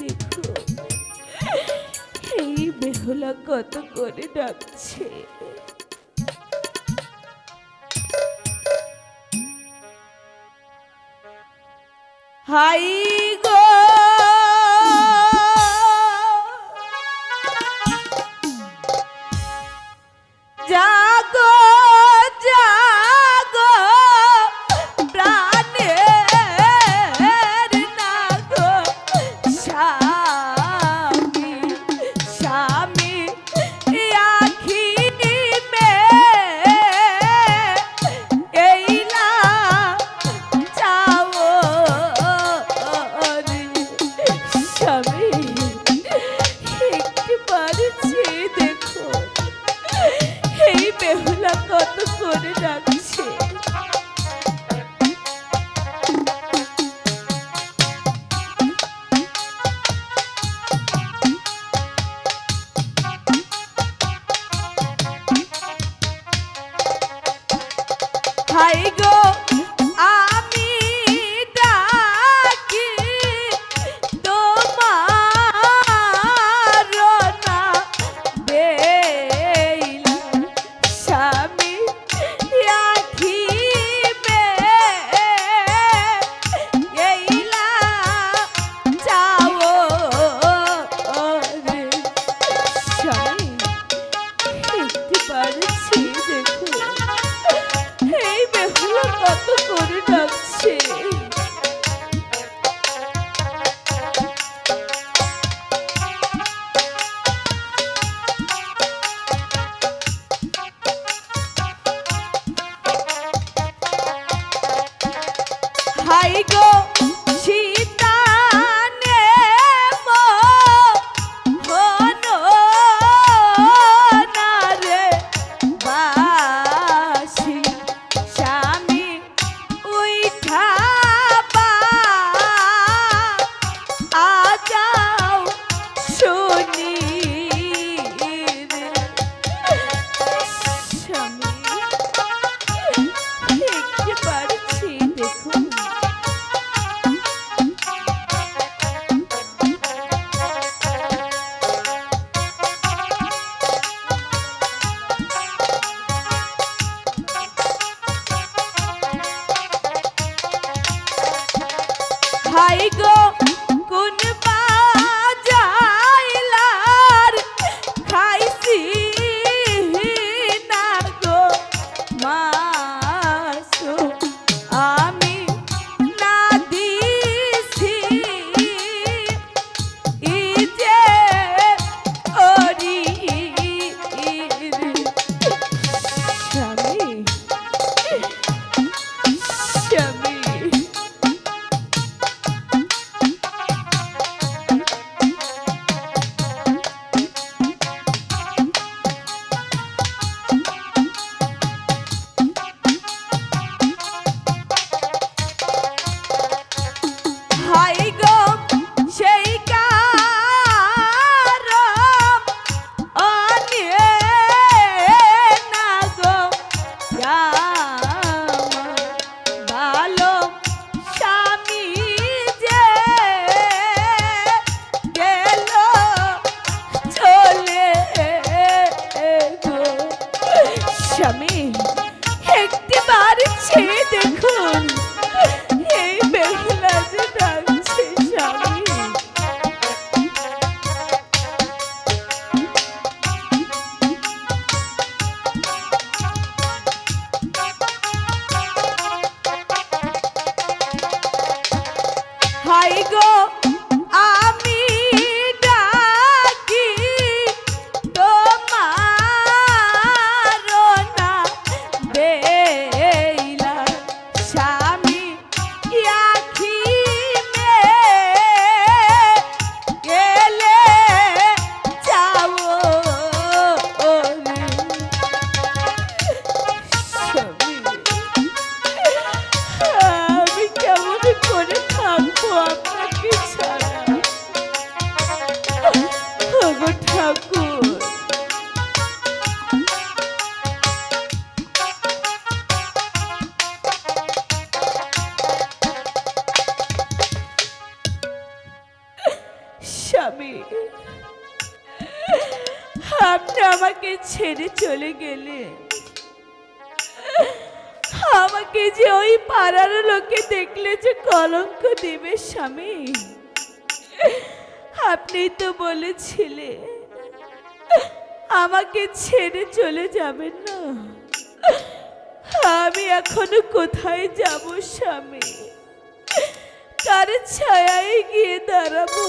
দেখো এই বেহুলা কত করে ডাকছে। হাই গো I go. ভাই গো স্বামী একটিবার চেয়ে দেখুন। আপনাকে ছাড়া স্বামী আপনি আমাকে ছেড়ে চলে গেলে আমাকে যে ওই পাড়ার লোকে দেখলে যে কলঙ্ক দেবে স্বামী, আপনি তো বলেছিলেন আমাকে ছেড়ে চলে যাবেন না। আমি এখনও কোথায় যাব স্বামী? কার ছায়ায় গিয়ে দাঁড়াবো।